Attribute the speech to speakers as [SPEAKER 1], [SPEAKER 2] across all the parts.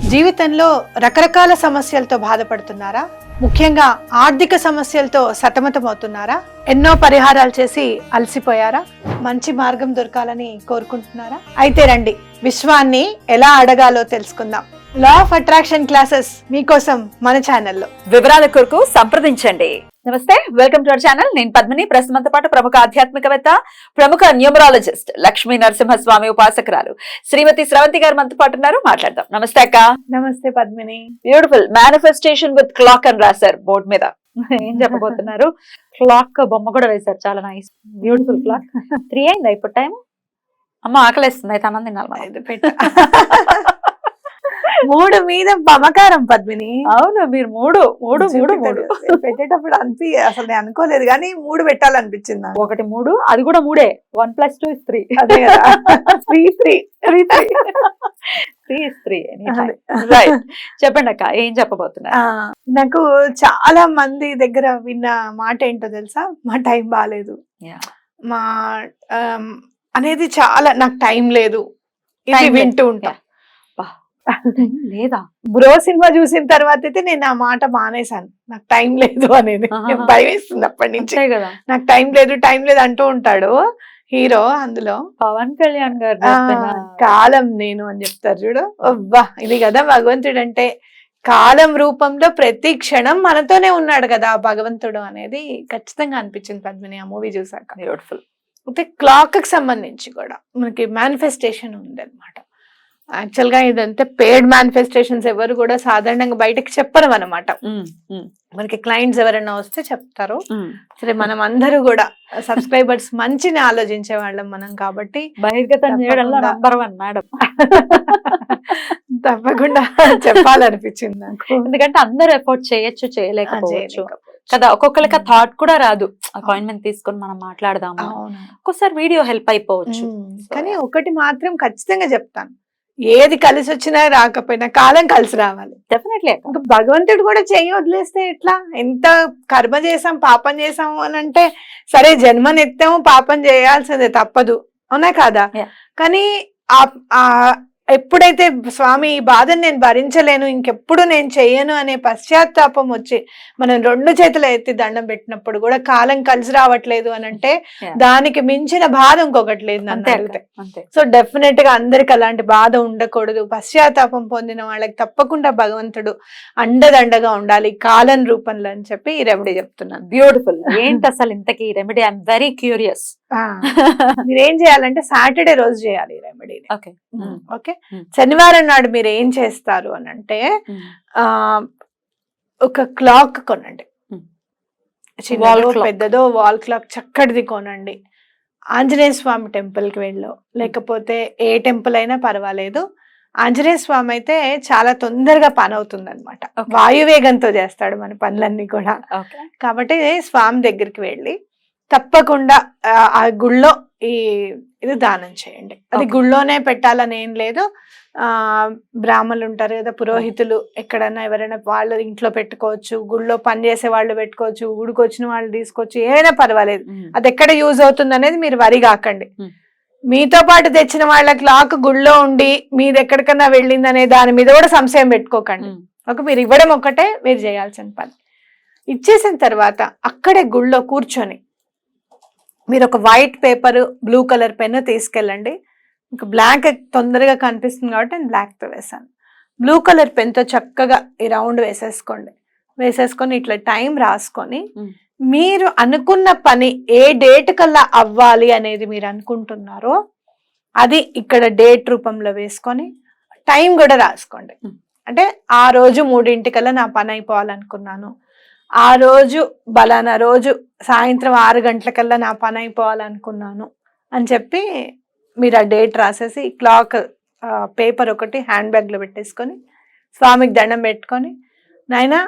[SPEAKER 1] జీవితంలో రకరకాల సమస్యలతో బాధపడుతున్నారా? ముఖ్యంగా ఆర్థిక సమస్యలతో సతమతమవుతున్నారా? ఎన్నో పరిహారాలు చేసి అలసిపోయారా? మంచి మార్గం దొరకాలని కోరుకుంటున్నారా? అయితే రండి విశ్వాన్ని ఎలా అడగాలో తెలుసుకుందాం. లా ఆఫ్ అట్రాక్షన్ క్లాసెస్ మీకోసం మన ఛానల్లో
[SPEAKER 2] వివరాల కొరకు సంప్రదించండి. నమస్తే వెల్కమ్ టు అవర్ ఛానల్ నేను పద్మిని. ప్రస్తుతంతో పాటు ప్రముఖ ఆధ్యాత్మికవేత్త ప్రముఖ న్యూమరాలజిస్ట్ లక్ష్మీ నరసింహస్వామి ఉపాసకురాలు శ్రీమతి స్రవంతి గారు మనతో పాటు ఉన్నారు. మాట్లాడదాం. నమస్తే అక్క.
[SPEAKER 1] నమస్తే Padmini.
[SPEAKER 2] Beautiful manifestation with clock అని రాశారు బోర్డు మీద. ఏం చెప్పబోతున్నారు? క్లాక్ బొమ్మ కూడా వేశారు. చాలా నైస్ బ్యూటిఫుల్ క్లాక్ త్రీ అయిందా ఇప్పుడు టైం అమ్మ ఆకలేస్తుంది. అయితే అన్నం తినాలి.
[SPEAKER 1] మూడు మీద మమకారం పద్మిని.
[SPEAKER 2] అవును మీరు మూడు మూడు మూడు మూడు.
[SPEAKER 1] పెట్టేటప్పుడు అనిపి అసలు నేను అనుకోలేదు కానీ మూడు పెట్టాలనిపించింది.
[SPEAKER 2] ఒకటి మూడు అది కూడా మూడే. One plus two is three.
[SPEAKER 1] అదే కదా. Three three.
[SPEAKER 2] Three three. Three is three right చెప్పండి అక్క ఏం చెప్పబోతున్నారు?
[SPEAKER 1] నాకు చాలా మంది దగ్గర విన్న మాట ఏంటో తెలుసా? మా టైం బాగాలేదు. మా అనేది చాలా నాకు టైం లేదు. ఇది. వింటూ ఉంటా.
[SPEAKER 2] లేదా?
[SPEAKER 1] బ్రో సినిమా చూసిన తర్వాత అయితే నేను ఆ మాట మానేశాను. నాకు టైం లేదు అనేది. భయం వేస్తుంది అప్పటి నుంచి.
[SPEAKER 2] కదా.
[SPEAKER 1] నాకు టైం లేదు టైం లేదు అంటూ ఉంటాడు హీరో అందులో.
[SPEAKER 2] పవన్ కళ్యాణ్ గారు
[SPEAKER 1] కాలం నేను అని చెప్తారు చూడు. అబ్బా ఇది కదా భగవంతుడు అంటే. కాలం రూపంలో ప్రతి క్షణం మనతోనే ఉన్నాడు కదా భగవంతుడు అనేది ఖచ్చితంగా అనిపించింది పద్మిని ఆ మూవీ చూసాక
[SPEAKER 2] బ్యూటిఫుల్
[SPEAKER 1] అయితే క్లాక్కి సంబంధించి కూడా మనకి మేనిఫెస్టేషన్ ఉంది అనమాట యాక్చువల్గా ఇదంతా పేడ్ మేనిఫెస్టేషన్స్ ఎవరు కూడా సాధారణంగా బయటకి చెప్పరు అనమాట మనకి క్లయింట్స్ ఎవరైనా వస్తే చెప్తారు. సరే మనం అందరూ కూడా సబ్స్క్రైబర్స్ మంచిని ఆలోచించే వాళ్ళం మనం కాబట్టి
[SPEAKER 2] బహిర్గతం చేయడంలో
[SPEAKER 1] తప్పకుండా.
[SPEAKER 2] నంబర్ వన్ మేడం
[SPEAKER 1] తప్పకుండా చెప్పాలనిపించింది నాకు.
[SPEAKER 2] ఎందుకంటే అందరూ ఎఫోర్ట్ చేయొచ్చు
[SPEAKER 1] ఆ,
[SPEAKER 2] చేయలేకపోవచ్చు. కదా ఒక్కొక్కరికి థాట్ కూడా రాదు. అపాయింట్మెంట్ తీసుకొని మనం మాట్లాడదాము. ఒక్కోసారి వీడియో హెల్ప్ అయిపోవచ్చు.
[SPEAKER 1] కానీ ఒకటి మాత్రం ఖచ్చితంగా చెప్తాను. ఏది కలిసి వచ్చినా రాకపోయినా కాలం కలిసి రావాలి.
[SPEAKER 2] డెఫినెట్లీ
[SPEAKER 1] ఇంకా భగవంతుడు కూడా చెయ్యి వదిలేస్తే ఎట్లా? ఎంత కర్మ చేసాం పాపం చేసాము అని అంటే సరే జన్మనెత్తాము పాపం చేయాల్సిందే తప్పదు. అవునా కాదా. కానీ ఆ- ఆ ఎప్పుడైతే స్వామి ఈ బాధను నేను భరించలేను ఇంకెప్పుడు నేను చెయ్యను అనే పశ్చాత్తాపం వచ్చి మనం రెండు చేతులు ఎత్తి దండం పెట్టినప్పుడు కూడా కాలం కలిసి రావట్లేదు అని అంటే. దానికి మించిన బాధ ఇంకొకటి లేదు
[SPEAKER 2] అంతే
[SPEAKER 1] సో డెఫినెట్గా అందరికి అలాంటి బాధ ఉండకూడదు. పశ్చాత్తాపం పొందిన వాళ్ళకి తప్పకుండా భగవంతుడు అండదండగా ఉండాలి కాలం రూపంలో అని చెప్పి ఈ రెమెడీ చెప్తున్నాను.
[SPEAKER 2] బ్యూటిఫుల్ ఏంటి అసలు ఇంతకీ రెమెడీ? ఐఎమ్ వెరీ క్యూరియస్
[SPEAKER 1] మీరు ఏం చేయాలంటే సాటర్డే రోజు చేయాలి రెమెడీ
[SPEAKER 2] ఓకే.
[SPEAKER 1] ఓకే. శనివారం నాడు మీరు ఏం చేస్తారు అని అంటే ఆ ఒక క్లాక్ కొనండి. చిన్నదో. పెద్దదో వాల్ క్లాక్ చక్కటిది కొనండి. ఆంజనేయ స్వామి టెంపుల్కి వెళ్ళు లేకపోతే ఏ టెంపుల్ అయినా పర్వాలేదు. ఆంజనేయ స్వామి అయితే చాలా తొందరగా పని అవుతుంది అనమాట. వాయువేగంతో చేస్తాడు మన పనులన్నీ కూడా. కాబట్టి స్వామి దగ్గరికి వెళ్ళి తప్పకుండా ఆ, గుళ్ళో ఈ ఇది దానం చేయండి. అది. గుళ్ళోనే పెట్టాలని ఏం లేదు. ఆ బ్రాహ్మణులు ఉంటారు కదా పురోహితులు ఎక్కడైనా ఎవరైనా వాళ్ళు ఇంట్లో పెట్టుకోవచ్చు గుళ్ళో పని చేసే వాళ్ళు పెట్టుకోవచ్చు వచ్చిన వాళ్ళు తీసుకోవచ్చు ఏదైనా పర్వాలేదు. అది ఎక్కడ యూజ్ అవుతుంది అనేది మీరు వరి కాకండి. మీతో పాటు తెచ్చిన వాళ్ళ క్లాక్ గుళ్ళో ఉండి మీది ఎక్కడికన్నా వెళ్ళింది అనే దాని మీద కూడా సంశయం పెట్టుకోకండి. ఒక మీరు ఇవ్వడం ఒక్కటే మీరు చేయాల్సిన పని. ఇచ్చేసిన తర్వాత అక్కడే గుళ్ళో కూర్చొని మీరు ఒక white paper blue colour pen తీసుకెళ్ళండి. ఇంకా బ్లాక్ తొందరగా కనిపిస్తుంది కాబట్టి నేను బ్లాక్తో వేసాను బ్లూ కలర్ పెన్తో చక్కగా ఈ రౌండ్ వేసేసుకోండి. వేసేసుకొని ఇట్లా టైం రాసుకొని. మీరు అనుకున్న పని ఏ డేట్ కల్లా అవ్వాలి అనేది మీరు అనుకుంటున్నారో అది ఇక్కడ డేట్ రూపంలో వేసుకొని టైం కూడా రాసుకోండి. అంటే ఆ రోజు మూడింటికల్లా నా పని అయిపోవాలనుకున్నాను. ఆ రోజు బలానా రోజు సాయంత్రం ఆరు గంటలకల్లా నా పని అయిపోవాలనుకున్నాను అని చెప్పి మీరు ఆ డేట్ రాసేసి క్లాక్ పేపర్ ఒకటి హ్యాండ్ బ్యాగ్లో పెట్టేసుకొని స్వామికి దండం పెట్టుకొని నాయనా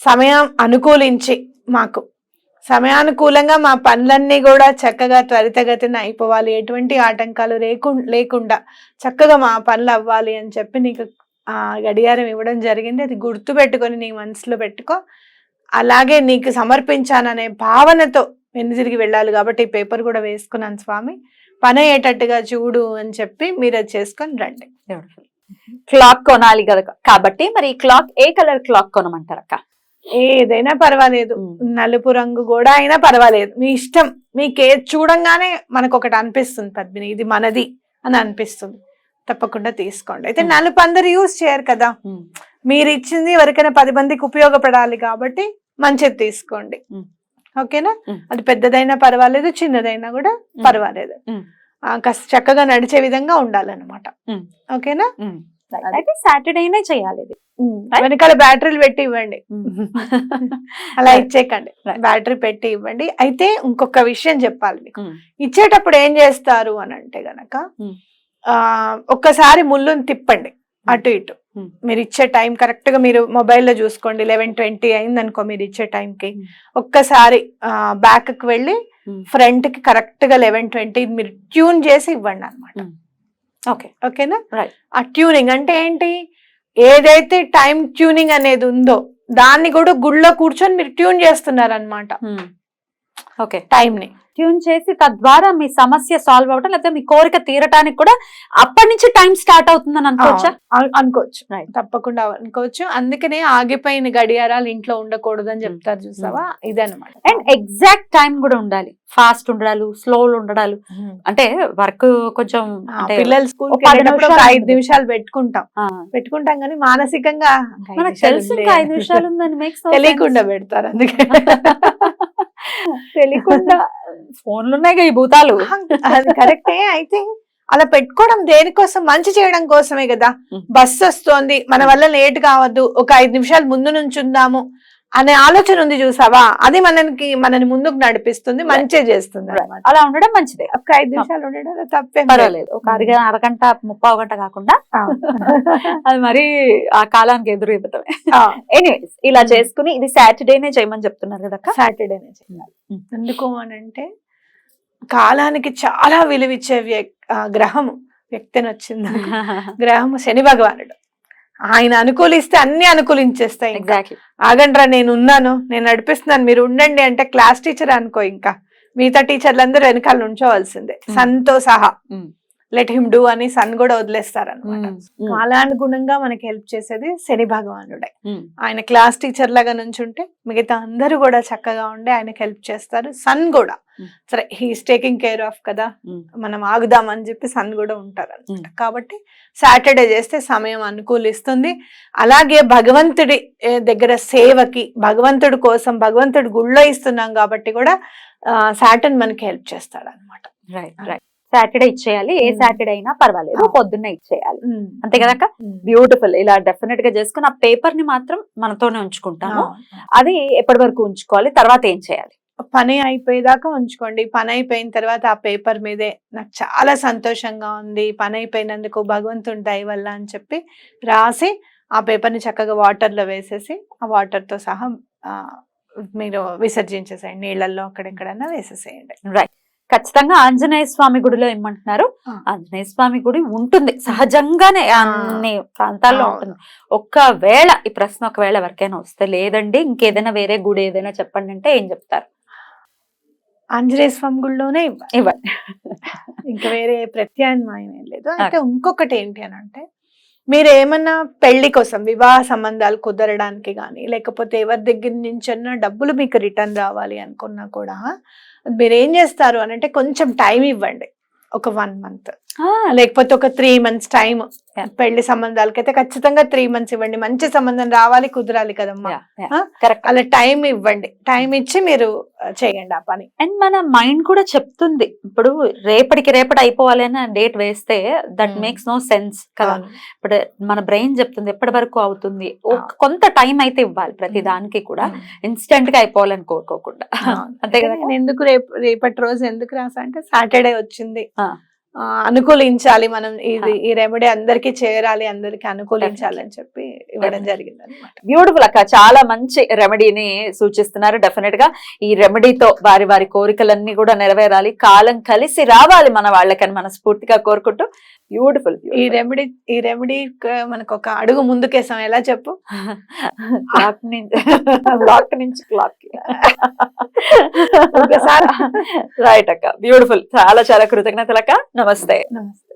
[SPEAKER 1] సమయం అనుకూలించి మాకు. సమయానుకూలంగా మా పనులన్నీ కూడా చక్కగా త్వరితగతిన అయిపోవాలి. ఎటువంటి ఆటంకాలు లేకు లేకుండా చక్కగా మా పనులు అవ్వాలి అని చెప్పి నీకు గడియారం ఇవ్వడం జరిగింది. అది గుర్తు పెట్టుకొని నీ మనసులో పెట్టుకో. అలాగే నీకు సమర్పించాననే భావనతో వెనుదిరిగి వెళ్ళాలి కాబట్టి ఈ పేపర్ కూడా వేసుకున్నాను స్వామి. పని అయ్యేటట్టుగా చూడు అని చెప్పి మీరు అది చేసుకొని రండి.
[SPEAKER 2] క్లాక్ కొనాలి కదా కాబట్టి మరి క్లాక్ ఏ కలర్ క్లాక్ కొనమంటారు అక్క
[SPEAKER 1] ఏదైనా పర్వాలేదు. నలుపు రంగు కూడా అయినా పర్వాలేదు. మీ ఇష్టం. మీకు చూడంగానే మనకు ఒకటి అనిపిస్తుంది పద్మిని. ఇది మనది అని అనిపిస్తుంది. తప్పకుండా తీసుకోండి. అయితే. నలుపు అందరు యూజ్ చేయరు కదా. మీరు ఇచ్చింది ఎవరికైనా పది మందికి ఉపయోగపడాలి కాబట్టి మంచిది తీసుకోండి. ఓకేనా. అది పెద్దదైనా పర్వాలేదు చిన్నదైనా కూడా పర్వాలేదు కాస్త చక్కగా నడిచే విధంగా ఉండాలన్నమాట. ఓకేనా.
[SPEAKER 2] అయితే సాటర్డేనే చేయాలి.
[SPEAKER 1] వెనకాల బ్యాటరీలు పెట్టి ఇవ్వండి అలా. ఇచ్చేకండి
[SPEAKER 2] Right.
[SPEAKER 1] బ్యాటరీ పెట్టి ఇవ్వండి అయితే ఇంకొక విషయం చెప్పాలి మీకు. ఇచ్చేటప్పుడు ఏం చేస్తారు అని అంటే గనక. ఆ ఒక్కసారి ముళ్ళుని తిప్పండి అటు ఇటు. మీరు ఇచ్చే టైం కరెక్ట్గా మీరు మొబైల్లో చూసుకోండి లెవెన్ ట్వంటీ అయింది అనుకో మీరు ఇచ్చే టైంకి
[SPEAKER 2] Hmm.
[SPEAKER 1] ఒక్కసారి బ్యాక్కి వెళ్ళి
[SPEAKER 2] Hmm.
[SPEAKER 1] ఫ్రంట్కి కరెక్ట్గా లెవెన్ ట్వంటీ మీరు ట్యూన్ చేసి ఇవ్వండి అనమాట
[SPEAKER 2] Hmm. ఓకే
[SPEAKER 1] ఓకేనా. ఆ ట్యూనింగ్ అంటే ఏంటి ఏదైతే టైం ట్యూనింగ్ అనేది ఉందో దాన్ని కూడా గుళ్ళో కూర్చొని మీరు ట్యూన్ చేస్తున్నారు అనమాట
[SPEAKER 2] ఉమ్. ఓకే.
[SPEAKER 1] టైం ని
[SPEAKER 2] ట్యూన్ చేసి తద్వారా మీ సమస్య సాల్వ్ అవటం లేకపోతే మీ కోరిక తీరటానికి కూడా అప్పటి నుంచి టైం స్టార్ట్ అవుతుందని అనుకోవచ్చా?
[SPEAKER 1] అను- అనుకోవచ్చు. తప్పకుండా అనుకోవచ్చు. అందుకనే ఆగిపోయిన గడియారాలు ఇంట్లో ఉండకూడదు అని చెప్తారు చూసావా? ఇదన్నమాట.
[SPEAKER 2] అండ్ ఎగ్జాక్ట్ టైం కూడా ఉండాలి. ఫాస్ట్ ఉండడాలు స్లో ఉండడాలు. అంటే వర్క్ కొంచెం
[SPEAKER 1] పిల్లలు స్కూల్ ఐదు. నిమిషాలు పెట్టుకుంటాం. పెట్టుకుంటాం కానీ మానసికంగా
[SPEAKER 2] తెలుసు. ఐదు నిమిషాలు ఉందని.
[SPEAKER 1] తెలియకుండా పెడతారు అందుకే.
[SPEAKER 2] తెలియకుండా ఫోన్లు ఉన్నాయి ఈ భూతాలు.
[SPEAKER 1] అది కరెక్టే. అయితే అలా పెట్టుకోవడం దేనికోసం? మంచి చేయడం కోసమే కదా.
[SPEAKER 2] Mm.
[SPEAKER 1] బస్ వస్తోంది మన వల్ల లేట్ కావద్దు. ఒక ఐదు నిమిషాలు ముందు నుంచి ఉందాము అనే ఆలోచన ఉంది చూసావా? అది మనకి మనని ముందుకు నడిపిస్తుంది మంచి చేస్తుంది.
[SPEAKER 2] అలా ఉండడం మంచిదే.
[SPEAKER 1] ఒక ఐదు నిమిషాలు ఉండడం తప్పేం లేదు.
[SPEAKER 2] పర్వాలేదు ఒక అరగ అరగంట ముప్పావు గంట కాకుండా. అది మరి ఆ కాలానికి ఎదురు ఇవ్వటమే ఎనీవేస్ ఇలా చేసుకుని ఇది సాటర్డేనే చేయమని చెప్తున్నారు కదా?
[SPEAKER 1] సాటర్డేనే చేయాలి. ఎందుకు అని అంటే కాలానికి చాలా విలువిచ్చే గ్రహము. వ్యక్తిని వచ్చింది గ్రహము శని భగవానుడు. ఆయన అనుకూలిస్తే అన్ని అనుకూలించేస్తాయి.
[SPEAKER 2] ఎగ్జాక్ట్లీ
[SPEAKER 1] ఆగండ్రా నేను ఉన్నాను నేను నడిపిస్తున్నాను మీరు ఉండండి అంటే క్లాస్ టీచర్ అనుకో ఇంకా మిగతా టీచర్లందరూ వెనకాల నుంచోవలసిందే
[SPEAKER 2] Mm.
[SPEAKER 1] సన్తో సహా
[SPEAKER 2] Mm.
[SPEAKER 1] లెట్ హిమ్ డూ అని సన్ కూడా వదిలేస్తారు అనమాట కాలానుగుణంగా మనకి హెల్ప్ చేసేది శని భగవానుడే. ఆయన క్లాస్ టీచర్ లాగా నుంచుంటే మిగతా అందరూ కూడా చక్కగా ఉండి ఆయనకి హెల్ప్ చేస్తారు. సన్ కూడా. సరే హీస్ టేకింగ్ కేర్ ఆఫ్ కదా మనం ఆగుదామని చెప్పి సన్ కూడా ఉంటారు అనమాట కాబట్టి సాటర్డే చేస్తే సమయం అనుకూలిస్తుంది. అలాగే భగవంతుడి దగ్గర సేవకి భగవంతుడి కోసం భగవంతుడి గుళ్ళో ఇస్తున్నాం కాబట్టి కూడా సాటర్న్ మనకి హెల్ప్ చేస్తాడు అనమాట
[SPEAKER 2] రైట్ రైట్ సాటర్డే ఇచ్చేయాలి. ఏ. సాటర్డే అయినా పర్వాలేదు. పొద్దున్నే ఇచ్చేయాలి. అంతే కదక్క? బ్యూటిఫుల్ ఇలా డెఫినెట్గా చేసుకుని ఆ పేపర్ని మాత్రం మనతోనే ఉంచుకుంటాము. అది ఎప్పటి వరకు ఉంచుకోవాలి? తర్వాత ఏం చేయాలి?
[SPEAKER 1] పని అయిపోయేదాకా ఉంచుకోండి. పని అయిపోయిన తర్వాత ఆ పేపర్ మీదే నాకు చాలా సంతోషంగా ఉంది. పని అయిపోయినందుకు భగవంతుని దయ వల్ల అని చెప్పి రాసి ఆ పేపర్ని చక్కగా వాటర్లో వేసేసి ఆ వాటర్తో సహా మీరు విసర్జించేసేయండి. నీళ్ళల్లో అక్కడెక్కడైనా వేసేసేయండి.
[SPEAKER 2] రైట్ ఖచ్చితంగా ఆంజనేయ స్వామి గుడిలో ఏమంటున్నారు. ఆంజనేయ స్వామి గుడి ఉంటుంది. సహజంగానే అన్ని ప్రాంతాల్లో. ఉంటుంది. ఒక్కవేళ ఈ ప్రశ్న ఒకవేళ ఎవరికైనా వస్తే లేదండి ఇంకేదైనా వేరే గుడి ఏదైనా చెప్పండి అంటే ఏం చెప్తారు?
[SPEAKER 1] ఆంజనేయ స్వామి గుడిలోనే ఇవ్వాలి.
[SPEAKER 2] ఇవ్వండి
[SPEAKER 1] ఇంకా వేరే ప్రత్యామ్నాయం ఏం లేదు. అయితే ఇంకొకటి ఏంటి అని అంటే మీరు ఏమన్నా పెళ్ళి కోసం వివాహ సంబంధాలు కుదరడానికి కానీ లేకపోతే ఎవరి దగ్గర నుంచన్నా డబ్బులు మీకు రిటర్న్ రావాలి అనుకున్నా కూడా మీరు ఏం చేస్తారు అని అంటే కొంచెం టైం ఇవ్వండి. ఒక వన్ మంత్ లేకపోతే ఒక త్రీ మంత్స్ టైం. పెళ్ళి సంబంధాలకైతే ఖచ్చితంగా త్రీ మంత్స్ ఇవ్వండి. మంచి సంబంధం రావాలి కుదరాలి కదమ్మా?
[SPEAKER 2] కరెక్ట్
[SPEAKER 1] అలా టైం ఇవ్వండి. టైం ఇచ్చి మీరు చేయండి ఆ పని.
[SPEAKER 2] అండ్ మన మైండ్ కూడా చెప్తుంది. ఇప్పుడు రేపటికి రేపటి అయిపోవాలి అని డేట్ వేస్తే that
[SPEAKER 1] Hmm.
[SPEAKER 2] Makes no sense కదా. ఇప్పుడు మన బ్రెయిన్ చెప్తుంది ఎప్పటి వరకు అవుతుంది. కొంత టైం అయితే ఇవ్వాలి ప్రతి
[SPEAKER 1] Hmm.
[SPEAKER 2] దానికి కూడా. ఇన్స్టెంట్గా అయిపోవాలని కోరుకోకుండా. అంతే కదా?
[SPEAKER 1] నేను ఎందుకు రేపు రేపటి రోజు ఎందుకు రాసా అంటే సాటర్డే వచ్చింది. అనుకూలించాలి మనం ఇది ఈ రెమెడీ అందరికి చేరాలి అందరికి అనుకూలించాలి అని చెప్పి ఇవ్వడం జరిగింది అనమాట
[SPEAKER 2] బ్యూటిఫుల్ అక్క. చాలా మంచి రెమెడీని సూచిస్తున్నారు. డెఫినెట్గా ఈ రెమెడీతో వారి వారి కోరికలన్నీ కూడా నెరవేరాలి. కాలం కలిసి రావాలి మన వాళ్ళకని మనస్ఫూర్తిగా కోరుకుంటూ బ్యూటిఫుల్
[SPEAKER 1] ఈ రెమెడీ ఈ రెమెడీ మనకు ఒక అడుగు ముందుకేసాం. ఎలా చెప్పు?
[SPEAKER 2] క్లాక్ నుంచి బ్లాక్ నుంచి క్లాక్
[SPEAKER 1] ఒకసారి.
[SPEAKER 2] రైట్ అక్క. బ్యూటిఫుల్ చాలా చాలా కృతజ్ఞతలు అక్క నమస్తే.
[SPEAKER 1] నమస్తే.